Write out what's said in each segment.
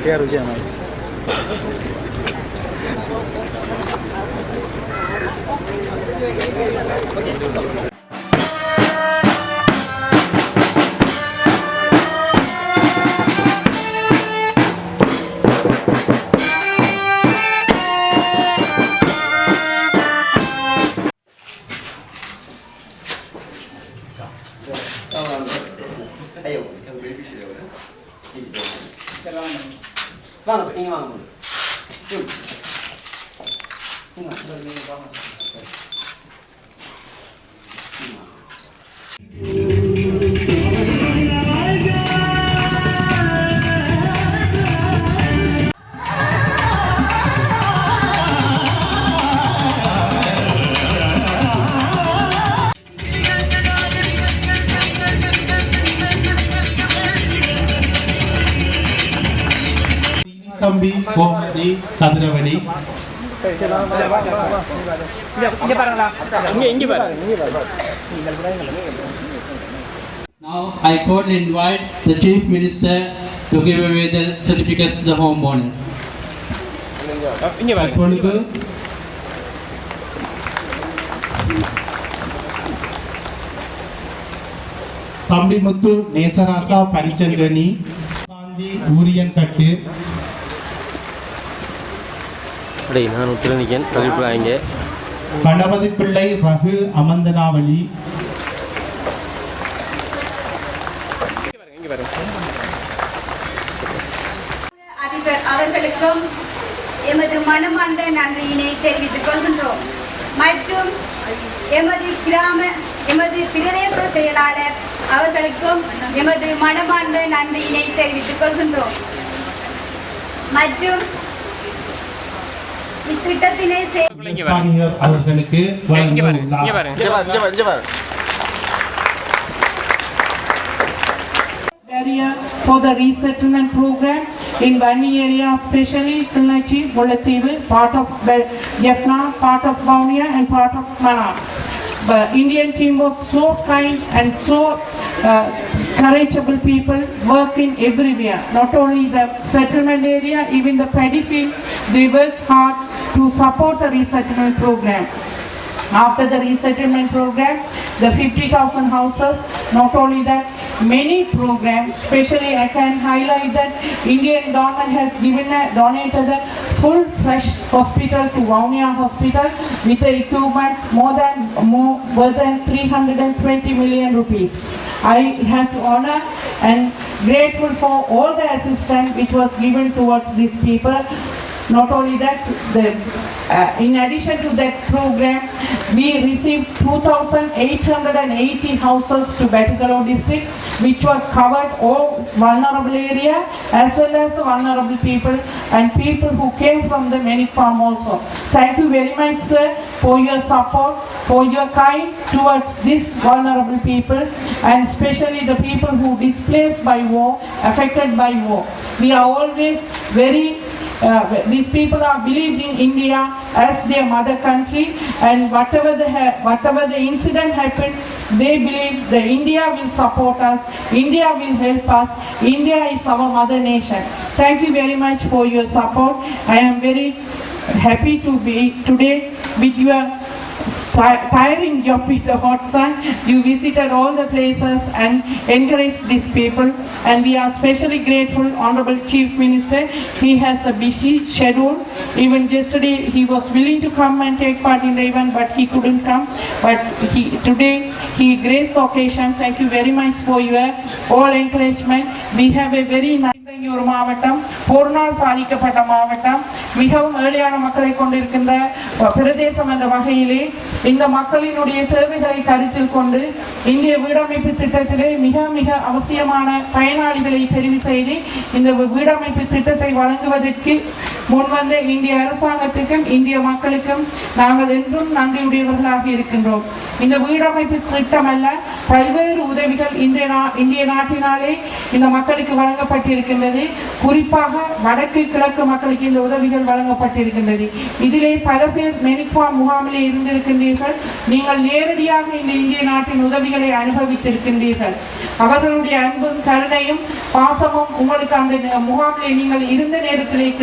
Iya, Quero demais. Ayo, yang beli Vanno, in vanno. Giù. In vanno, in vanno. ம், வாங்க, நீங்க வாங்க. தம்பி Gomathi கதிரவணி Now I cordially invite the Chief Minister to give away the certificates to the homeowners. அப்பொழுது தம்பிமுத்து நேசராசா பரிச்சங்கனி சாந்தி ஊரியன் கட்டு டேய் நான் உத்தர நிக்கேன் கழிப்புறாங்க கணபதி பிள்ளை ரகு அமந்தனாவளி. இங்க பாருங்க. அதிபர் அவர்களுக்கும் எமது மனமார்ந்த நன்றியினை தெரிவித்துக் கொள்கின்றோம். மற்றும் எமது கிராம எமது பிரதேச செயலாளர் அவர்களுக்கும் எமது மனமார்ந்த நன்றியினை தெரிவித்துக் கொள்கின்றோம். மற்றும் இத்திட்டத்தினை செய் இங்க பாருங்க ஸ்தானிகர் அவர்களுக்கு இங்க வழங்க பாருங்க இங்க உள்ளார் பாருங்க இங்க பாரு, இங்க பாரு, இங்க பாரு. barrier for the resettlement program in Vani area, especially Kilnachi, Mullathievu, part of Be- Jaffna, part of Vaunia and part of Mannar. The Indian team was so kind and so uh, courageable people working everywhere, not only the settlement area, even the paddy field, they worked hard to support the resettlement program. After the resettlement program, the 50,000 houses, not only that, many programs, especially I can highlight that Indian government has given, a- donated a full fresh hospital to Vaunia Hospital with the equipments more than, more, more than 320 million rupees. I have to honor and grateful for all the assistance which was given towards these people. Not only that, the, uh, in addition to that program, we received 2,880 houses to Batticaloa district, which were covered all vulnerable area as well as the vulnerable people and people who came from the Manic farm also. Thank you very much, sir, for your support, for your kind towards these vulnerable people and especially the people who displaced by war, affected by war. We are always very uh, these people are believed in India as their mother country and whatever the ha- whatever the incident happened they believe the India will support us India will help us India is our mother nation. Thank you very much for your support. I am very happy to be today with your firing your with the hot sun. You visited all the places and encouraged these people. And we are especially grateful, Honorable Chief Minister. He has the busy schedule. Even yesterday, he was willing to come and take part in the event, but he couldn't come. But he today, he graced the occasion. Thank you very much for your all encouragement. We have a very nice ஒரு மாவட்டம் போரினால் பாதிக்கப்பட்ட மாவட்டம் மிகவும் ஏழையான மக்களை கொண்டிருக்கின்ற பிரதேசம் என்ற வகையிலே இந்த மக்களினுடைய தேவைகளை கருத்தில் கொண்டு இந்திய வீடமைப்பு திட்டத்திலே மிக மிக அவசியமான பயனாளிகளை தெரிவு செய்து இந்த வீடமைப்பு திட்டத்தை வழங்குவதற்கு முன்வந்த இந்திய அரசாங்கத்துக்கும் இந்திய மக்களுக்கும் நாங்கள் என்றும் நன்றியுடையவர்களாக இருக்கின்றோம். இந்த வீடமைப்பு திட்டம் அல்ல பல்வேறு உதவிகள் இந்திய நா- இந்திய நாட்டினாலே இந்த மக்களுக்கு வழங்கப்பட்டிருக்கின்றது. குறிப்பாக வடக்கு கிழக்கு மக்களுக்கு இந்த உதவிகள் வழங்கப்பட்டிருக்கின்றது. இதிலே பல பேர் மெனிக்வா முகாமிலே இருந்திருக்கின்றீர்கள். நீங்கள் நேரடியாக இந்த இந்திய நாட்டின் உதவிகளை அனுபவித்திருக்கின்றீர்கள். அவர்களுடைய அன்பும் கருணையும் பாசமும் உங்களுக்கு அந்த முகாமிலே நீங்கள் இருந்த நேரத்திலே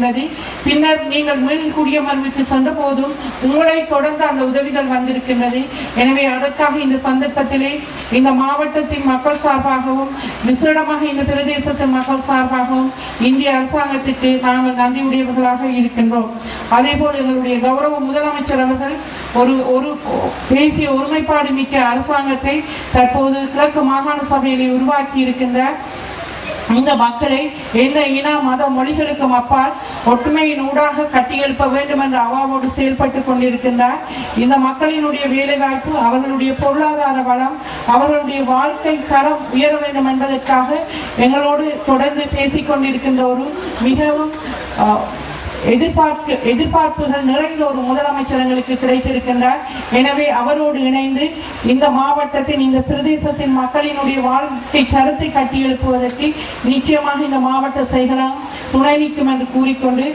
சென்றது பின்னர் நீங்கள் மீள் குடியமர்வுக்கு சென்ற போதும் உங்களை தொடர்ந்து அந்த உதவிகள் வந்திருக்கின்றது. எனவே அதற்காக இந்த சந்தர்ப்பத்திலே இந்த மாவட்டத்தின் மக்கள் சார்பாகவும் விசேடமாக இந்த பிரதேசத்தின் மக்கள் சார்பாகவும் இந்திய அரசாங்கத்துக்கு நாங்கள் நன்றியுடையவர்களாக இருக்கின்றோம். அதே போல் எங்களுடைய கௌரவ முதலமைச்சர் அவர்கள் ஒரு ஒரு தேசிய ஒருமைப்பாடு மிக்க அரசாங்கத்தை தற்போது கிழக்கு மாகாண சபையிலே உருவாக்கி இருக்கின்றார் இந்த மக்களை எந்த இன மத மொழிகளுக்கும் அப்பால் ஒற்றுமையின் ஊடாக கட்டியெழுப்ப வேண்டும் என்ற அவாவோடு செயல்பட்டு கொண்டிருக்கின்றார். இந்த மக்களினுடைய வேலைவாய்ப்பு அவர்களுடைய பொருளாதார வளம் அவர்களுடைய வாழ்க்கை தரம் உயர வேண்டும் என்பதற்காக எங்களோடு தொடர்ந்து பேசிக்கொண்டிருக்கின்ற ஒரு மிகவும் எதிர்பார்க்க எதிர்பார்ப்பு எதிர்பார்ப்புகள் நிறைந்த ஒரு முதலமைச்சர் எங்களுக்கு கிடைத்திருக்கின்றார். எனவே அவரோடு இணைந்து இந்த மாவட்டத்தின் இந்த பிரதேசத்தின் மக்களினுடைய வாழ்க்கை தரத்தை கட்டியெழுப்புவதற்கு நிச்சயமாக இந்த மாவட்ட செயலாம் துணை நிற்கும் என்று கூறிக்கொண்டு